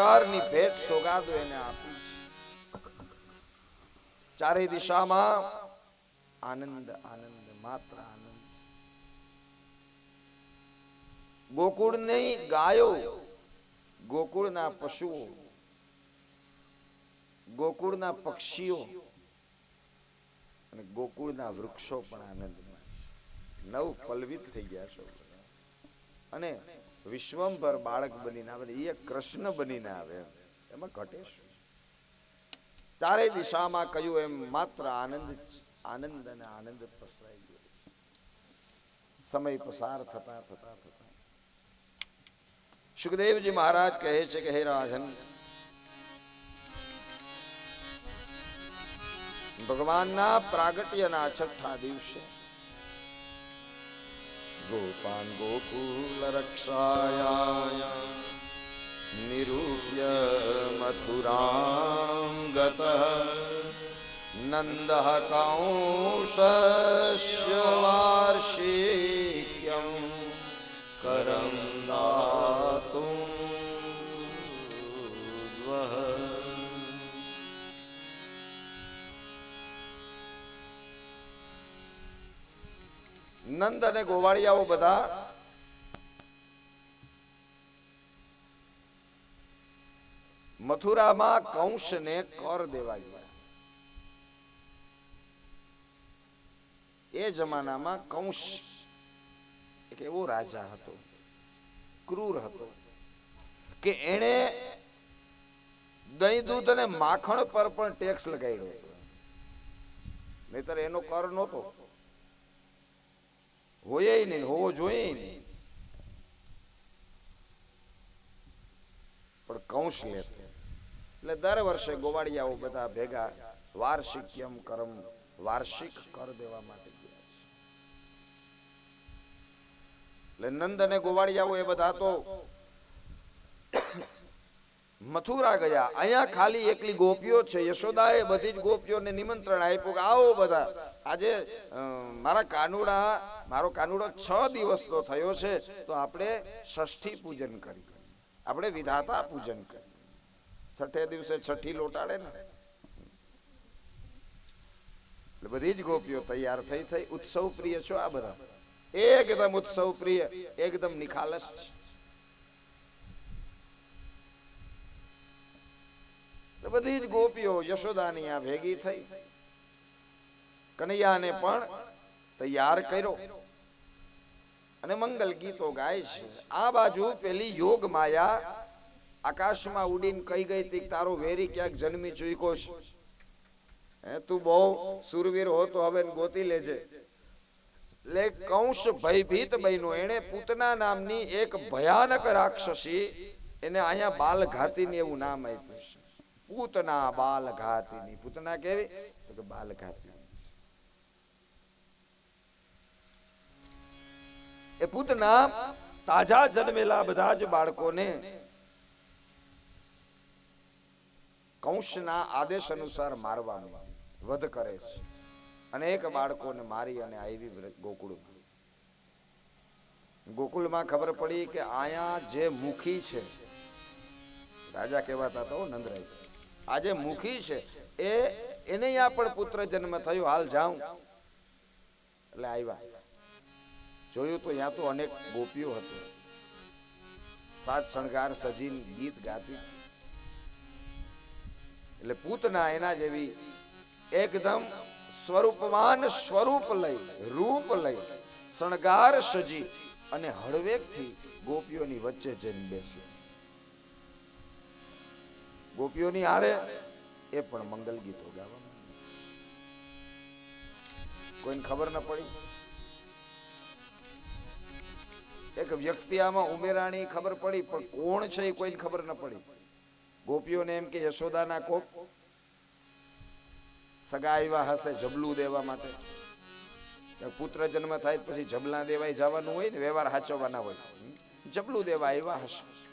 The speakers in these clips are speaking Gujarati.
પ્રકારની ભેટ સોગાદો એને આપી ચારે દિશામાં આનંદ આનંદ, માત્ર આનંદ. ગોકુળ ગોકુળની ગાયો. ગોકુળના પશુઓ. ગોકુળના પક્ષીઓ. અને ગોકુળના વૃક્ષો પણ આનંદમાં છે. નવ પલવિત થઈ ગયા છે. અને વિશ્વંભર બાળક બનીને આવે, એ કૃષ્ણ બનીને આવે. એમાં ઘટે ચારે દિશામાં કહ્યું એમ માત્ર આનંદ આનંદ અને આનંદ પ્રસરાઈ ગયો સમય પસાર થતા થતા થતા. સુખદેવજી મહારાજ કહે છે કે, હે રાજન, ભગવાનના પ્રાગટ્યના છઠ્ઠા દિવસે गोपान् गोकुलरक्षायां निरूप्य मथुरां गतः नन्दः नन्दःकांशवार्षि वार्षिक्यं करम्। નંદ અને ગોવાળિયાઓ બધા મથુરામાં કંસને કર દેવા ગયા. એ જમાનામાં કંસ એક એવો રાજા હતો, ક્રૂર હતો, કે એણે દહીં, દૂધ અને માખણ પર પણ ટેક્સ લગાવ્યો હતો નહીતર એનો કર નહોતો. હોય નહીં, હોવો જોઈએ નહીં. પણ કૌશ લે એટલે દર વર્ષે ગોવાળિયાઓ બધા ભેગા વાર્ષિક્યમ કરમ, વાર્ષિક કર દેવા માટે ગયા છે. એટલે નંદ અને ગોવાળિયાઓ એ બધા તો મથુરા ગયા. અહીંયા ખાલી એકલી ગોપીઓ છે. યશોદાએ બધી જ ગોપીઓને નિમંત્રણ આપ્યું કે આવો બધા. આજે મારા કાનુડા, મારો કાનુડો છ દિવસનો થયો છે, તો આપણે ષષ્ઠી પૂજન કરી. આપણે વિધાતા પૂજન કરી. છઠ્ઠે દિવસે છઠ્ઠી લોટાડે ને. એટલે બધી જ ગોપીઓ તૈયાર થઈ થઈ. ઉત્સવ પ્રિય છો આ બધા. એકદમ ઉત્સવ પ્રિય એકદમ નિખાલસ છે. બધી જ ગોપીઓ યશોદાની આ ભેગી થઈ. કનૈયાને પણ તૈયાર કર્યો. અને મંગલ ગીતો ગાય છે. આ બાજુ પેલી યોગ માયા આકાશમાં ઉડીને કહી ગઈ હતી તારો વેરી ક્યાંક જન્મી ચૂક્યો છે. હે, તું બહુ સુરવીર હો તો હવે ગોતી લેજે. એટલે કૌશ ભયભીત બન્યો એણે પૂતના નામની એક ભયાનક રાક્ષસી એને અહીંયા બાલ ઘાતીને એવું નામ આપ્યું છે. પૂતના બાલ ઘાતીની પૂતના કેવી? તો કે બાલ ઘાતીની એ પૂતના તાજા જન્મેલા બધા જ બાળકોને કૌશના આદેશ અનુસાર મારવાનું વધ કરે છે. અનેક બાળકોને મારી અને આવી ગોકુળ. ગોકુળમાં ગોકુળમાં ખબર પડી કે આયા જે મુખી છે. રાજા કહેવાતા તો નંદરાય. આ જે મુખી છે. એ એને પણ પુત્ર જન્મ થયો. હાલ જાઉં. એટલે આવ્યા જોયું તો ત્યાં તો અનેક ગોપીઓ હતું. સાત શણગાર સજીન ગીત ગાતી. એટલે પૂતના એના જેવી એકદમ સ્વરૂપવાન સ્વરૂપ લઈ, રૂપ લઈ, શણગાર સજી અને હળવેકથી ગોપીઓની વચ્ચે જઈને બેસે. ગોપીઓની હારે એ પણ મંગલ ગીતો ગાવા કોઈને ખબર ન પડી? એક વ્યક્તિ આમાં ઉમેરાણી ખબર પડી, પણ કોણ છે એ કોઈને ખબર ન પડી. ગોપીઓને એમ કે, યશોદાના કોક સગા આવ્યા હશે જબલું દેવા માટે. પુત્ર જન્મ થાય પછી જબલા દેવાય જવાનું હોય ને, વ્યવહાર સાચવવાના હોય. જબલું દેવા આવ્યા હશે.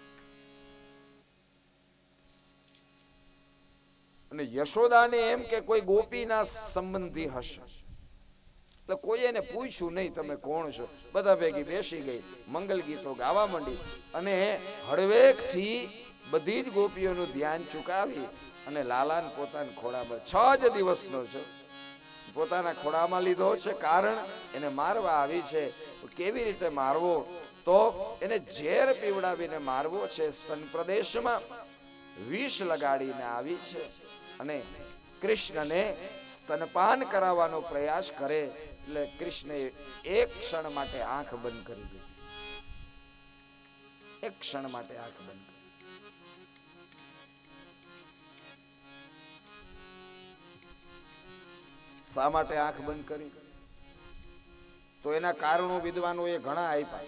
અને યશોદાને એમ કે કોઈ ગોપીના સંબંધી હશે. એટલે કોઈ એને પૂછ્યું નહીં, તમે કોણ છો? બધા ભેગી બેસી ગઈ, મંગલ ગીતો ગાવા માંડી અને હળવેકથી બધી જ ગોપીઓનું ધ્યાન ચૂકાવી અને લાલાને પોતાના ખોળામાં, છ જ દિવસનો છે, પોતાના ખોળામાં લીધો છે કારણ એને મારવા આવી છે. કેવી રીતે મારવો? તો એને ઝેર પીવડાવીને મારવો છે, સ્તન પ્રદેશમાં વિષ લગાડીને આવી છે. અને કૃષ્ણને સ્તનપાન કરાવવાનો પ્રયાસ કરે, એટલે કૃષ્ણે એક ક્ષણ માટે આંખ બંધ કરી દીધી. એક ક્ષણ માટે આંખ બંધ શા માટે આંખ બંધ કરી? તો એના કારણો વિદ્વાનોએ ઘણા આપ્યા.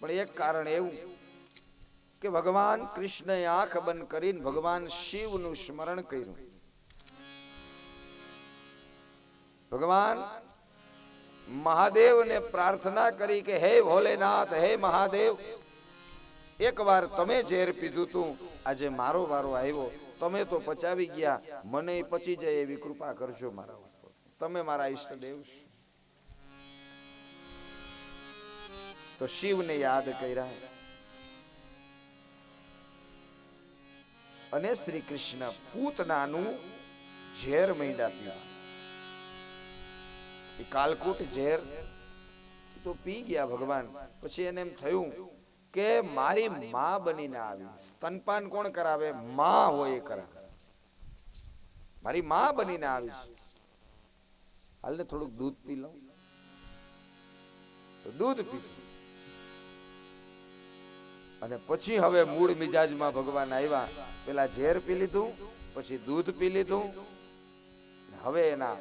પણ એક કારણ એવું કે ભગવાન કૃષ્ણએ આંખ બંધ કરીને ભગવાન શિવનું સ્મરણ કર્યું. ભગવાન મહાદેવને પ્રાર્થના કરી કે હે ભોલેનાથ, હે મહાદેવ, એકવાર તમે ઝેર પીધું તું, આજે મારો વારો આવ્યો, તમે તો પચાવી ગયા, મને પચી જાય એવી કૃપા કરજો મારા તમે મારા ઈષ્ટદેવ. તો શિવને યાદ કર્યા. અને શ્રી કૃષ્ણ પૂતનાનું ઝેર મૈડા પીવા. એ કાલકૂટ ઝેર તો પી ગયા ભગવાન. પછી એને એમ થયું કે મારી માં બનીને આવી. સ્તનપાન કોણ કરાવે? માં હોય એ કરાવે. મારી માં બનીને આવી. હાલ હાલને થોડુંક દૂધ પી લઉં. તો દૂધ પીધું. અને પછી હવે મૂળ મિજાજમાં ભગવાન આવ્યા પેલા ઝેર પી લીધું, પછી દૂધ પી લીધું. હવે એના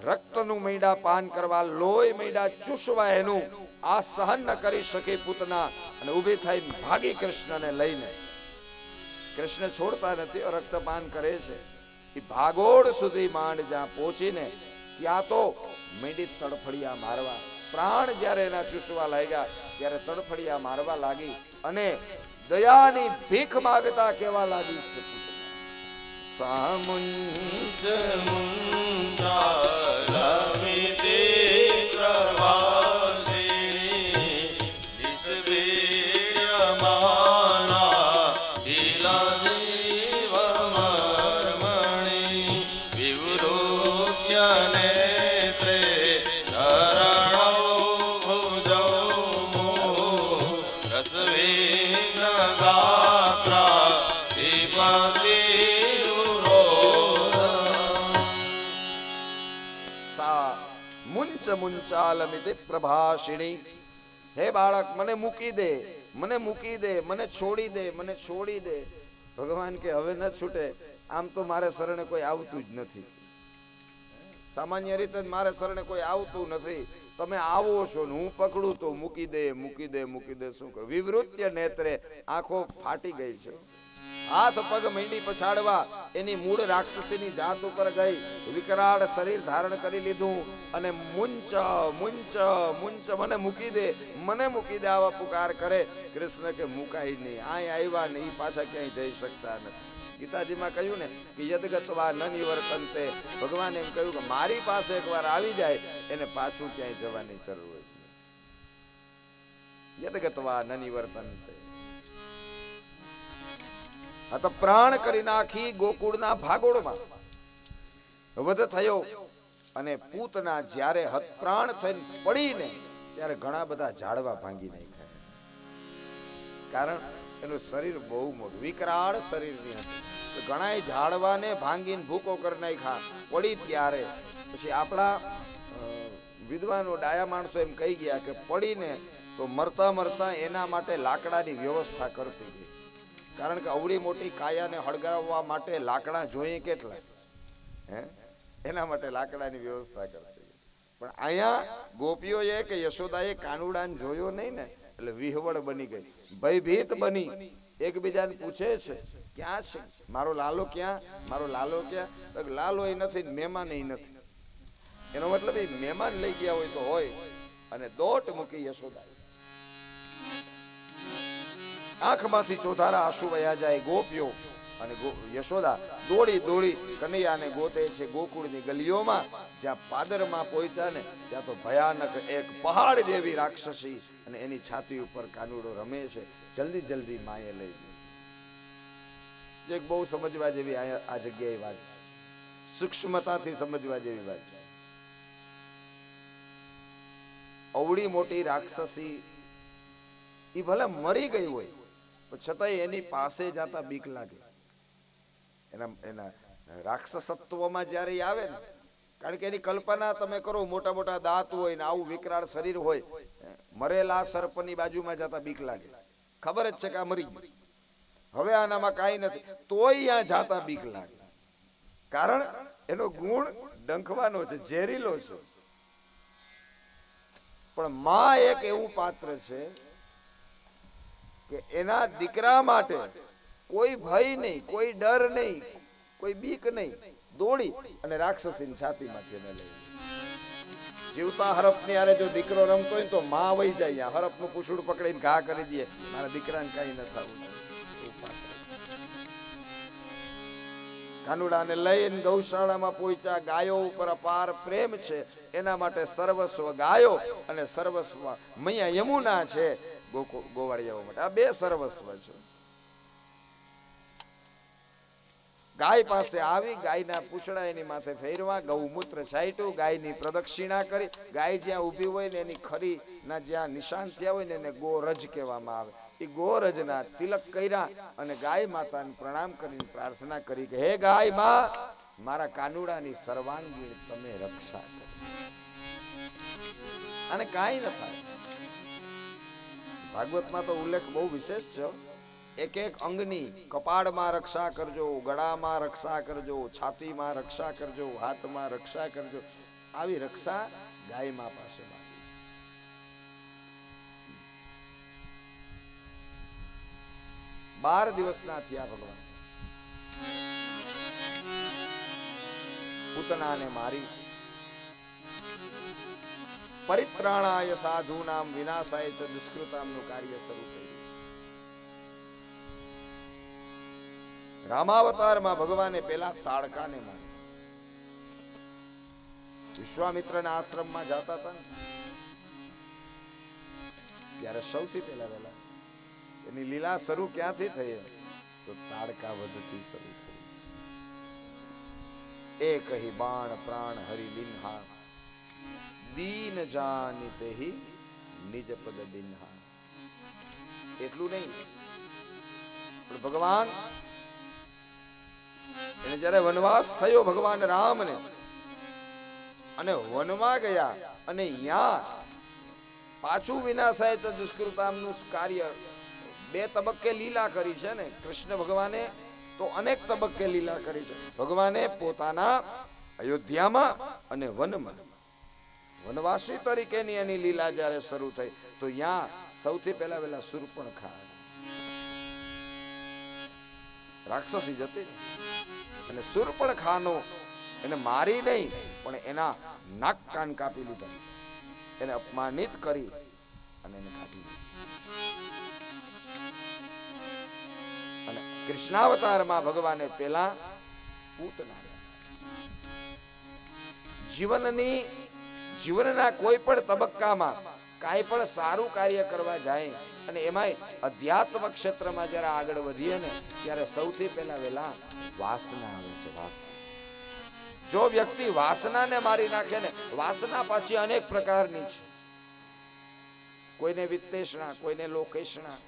રક્તનું મૈડા પાન કરવા, લોહી મૈડા ચૂસવા એનું આ સહન ન કરી શકે પૂતના. અને ઊભી થઈ ભાગી કૃષ્ણને લઈને. કૃષ્ણ છોડતા નથી રક્તપાન કરે છે. એ ભાગોળ સુધી માંડ જ્યાં પહોંચીને, ત્યાં તો મીંડી તડફડિયા મારવા. પ્રાણ જ્યારે એના ચૂસવા લાગ્યા ત્યારે તડફડિયા મારવા લાગી અને દયાની ભીખ માગતા કેવા લાગી છે. સામુંજ પ્રવાસી મુંચાલમિતિ પ્રભાષિણી હે બાળક મને મૂકી દે મને મૂકી દે મને છોડી દે મને છોડી દે ભગવાન કે હવે ન છૂટે આમ તો મારે શરણે કોઈ આવતું જ નથી. સામાન્ય રીતે જ મારે શરણે કોઈ આવતું નથી. તમે આવો છો ને હું પકડું તો મૂકી દે મૂકી દે મૂકી દે. શું કરું વિવૃત્ય નેત્રે આંખો ફાટી ગઈ છે. હાથ પગ મીંડી પછાડવા એની મૂળ રાક્ષસીની જાત ઉપર ગઈ. વિકરાળ શરીર ધારણ કરી લીધું અને મુંચ મુંચ મુંચ મને મૂકી દે, મને મૂકી દે આવા પુકાર કરે. કૃષ્ણ કે મુકાય નહીં. આય આવ્યા નહીં પાછા ક્યાંય જઈ શકતા નથી. ગીતાજીમાં કહ્યું ને કે યદગતવા ન નિવર્તનતે. ભગવાન એમ કહ્યું કે મારી પાસે એકવાર આવી જાય, એને પાછું ક્યાંય જવાની જરૂર નથી યદગતવા ન નિવર્તનતે. આ તો પ્રાણ કરી નાખી ગોકુળના ભાગોળમાં. વધ થયો અને પૂતના જ્યારે હત પ્રાણ થઈને પડીને, ત્યારે ઘણા બધા ઝાડવા ભાંગી નાખ્યા. કારણ એનું શરીર બહુ મોટું. વિકરાળ શરીરની હતી. ઘણાય ઝાડવાને ભાંગીને ભૂકો કરી નાખ્યા. પડી ત્યારે. પછી આપણા વિદ્વાનો ડાયા માણસો એમ કહી ગયા કે પડીને તો મરતા મરતા એના માટે લાકડાની વ્યવસ્થા કરતી ગઈ કારણ કે અવળી મોટી કાયાને હળગાવવા માટે લાકડા જોઈએ કેટલા? હે? એના માટે લાકડાની વ્યવસ્થા કરતી પણ અહીંયા ગોપીઓએ કે યશોદાએ કાનુડાને જોયો નહીં ને? એટલે વિહવળ બની ગઈ. ભયભીત બની. એકબીજાને પૂછે છે, ક્યાં છે? મારો લાલો ક્યાં? મારો લાલો ક્યાં? તો લાલો એ નથી મહેમાન એ નથી. એનો મતલબ એ મહેમાન લઈ ગયા હોય તો હોય અને દોટ મૂકી યશોદા આંખમાંથી ચોધારા આંસુ વયા જાય, ગોપીઓ અને યશોદા દોડી દોડી કનૈયાને ગોતે છે ગોકુળની ગલીઓમાં, જ્યાં પાદરમાં પહોંચ્યા ને ત્યાં તો ભયાનક એક પહાડ જેવી રાક્ષસી અને એની છાતી ઉપર કાનુડો રમે છે. જલ્દી જલ્દી માએ લઈ એક બહુ સમજવા જેવી આ જગ્યાએ વાત છે. સૂક્ષ્મતાથી સમજવા જેવી વાત છે. અવળી મોટી રાક્ષસી એ ભલે મરી ગઈ હોય, પણ છતાંય એની પાસે જતા બીક લાગે. એના એના રાક્ષસત્વમાં જ્યારે આવે ને, કારણ કે એની કલ્પના તમે કરો, મોટા મોટા દાંત હોય ને આવું વિકરાળ શરીર હોય મરેલા સર્પની બાજુમાં જતા બીક લાગે. ખબર જ છે કે આ મરી હવે આનામાં કાંઈ નથી, તોય આ જાતા બીક લાગે. કારણ એનો ગુણ ડંખવાનો છે, ઝેરીલો છે. પણ માં એક એવું પાત્ર છે કે એના દીકરા માટે કોઈ ભય નહીં, કોઈ ડર નહીં, કોઈ બીક નહીં. દોડી અને રાક્ષસીની છાતીમાંથી એને લઈ. જીવતા હરફની આરે જો દીકરો રમતો હોય તો માં વહી જાય હરફનું કુસુડ પકડીને ઘા કરી દે. મારા દીકરાને કઈ ન થવું. કાનુડાને લઈને ગૌશાળામાં પહોંચ્યા. ગાયો ઉપર અપાર પ્રેમ છે. એના માટે સર્વસ્વ ગાયો અને સર્વસ્વ મૈયા યમુના છે. ગોવાળિયાઓ માટે. આ બે સર્વસ્વ છે. ગાય પાસે આવી, ગાયના પૂછડા એની માથે ફેરવા, ગૌમૂત્ર છાંટ્યું, ગાયની પ્રદક્ષિણા કરી, ગાય જ્યાં ઊભી હોય ને એની ખરી ના જ્યાં નિશાન થયા હોય ને એને ગોરજ કહેવામાં આવે. એ ગોરજના તિલક કર્યા અને ગાય માતાને પ્રણામ કરીને પ્રાર્થના કરી કે, હે ગાયમાં, મારા કાનુડાની સર્વાંગી તમે રક્ષા કરો. અને કાંઈ ન થાય. ભાગવતમાં તો ઉલ્લેખ બહુ વિશેષ છે. એક એક અંગની કપાળમાં રક્ષા કરજો, ગળામાં રક્ષા કરજો, છાતીમાં રક્ષા કરજો, હાથમાં રક્ષા કરજો. આવી રક્ષા ગાયમાં પાસે બાર દિવસના થયા ભગવાન. પૂતનાને મારી પરિત્રાણાય સાધુનામ વિનાશાય ચ દુષ્કૃતામનું કાર્ય શરૂ થયું રામાવતારમાં ભગવાને પેલા તાડકાને માર્યો. વિશ્વામિત્રના આશ્રમમાં જાતા હતા ત્યારે સૌથી પહેલા વહેલા એની લીલા શરૂ ક્યાંથી થઈ તો તાડકા વધથી શરૂ થઈ. એ કહી બાણ પ્રાણ હરી લિન્હા દીન જાની તેહી નિજ પદ દિન્હા એટલું નહીં. પણ ભગવાન એને જ્યારે વનવાસ થયો ભગવાન રામને, અને વનમાં ગયા, અને ત્યાં પાછું વિનાશાય છે દુષ્કૃતામનું કાર્ય, બે તબક્કે લીલા કરી છે ને, કૃષ્ણ ભગવાને તો અનેક તબક્કે લીલા કરી છે. ભગવાને પોતાના અયોધ્યામાં અને વનમાં, વનવાસી તરીકેની એની લીલા જ્યારે શરૂ થઈ, તો ત્યાં સૌથી પહેલા પહેલા સુરપણખા રાક્ષસી જતી અને સુરપણખાનો એને મારી નહીં, પણ એના નાક કાન કાપી લીધા. એને અપમાનિત કરી અને એને કાપી અને કૃષ્ણાવતારમાં ભગવાને પેલા પૂતના જીવનની, જીવનના કોઈ પણ તબક્કામાં કાંઈ પણ સારું કાર્ય કરવા જાય અને એમાંય અધ્યાત્મ ક્ષેત્રમાં જ્યારે આગળ વધીએ ને, ત્યારે સૌથી પહેલા વહેલા વાસના આવે છે વાસના જો વ્યક્તિ વાસનાને મારી નાખે ને, વાસના પાછી અનેક પ્રકારની છે. કોઈને વિત્તેષણા, કોઈને લોકેશણા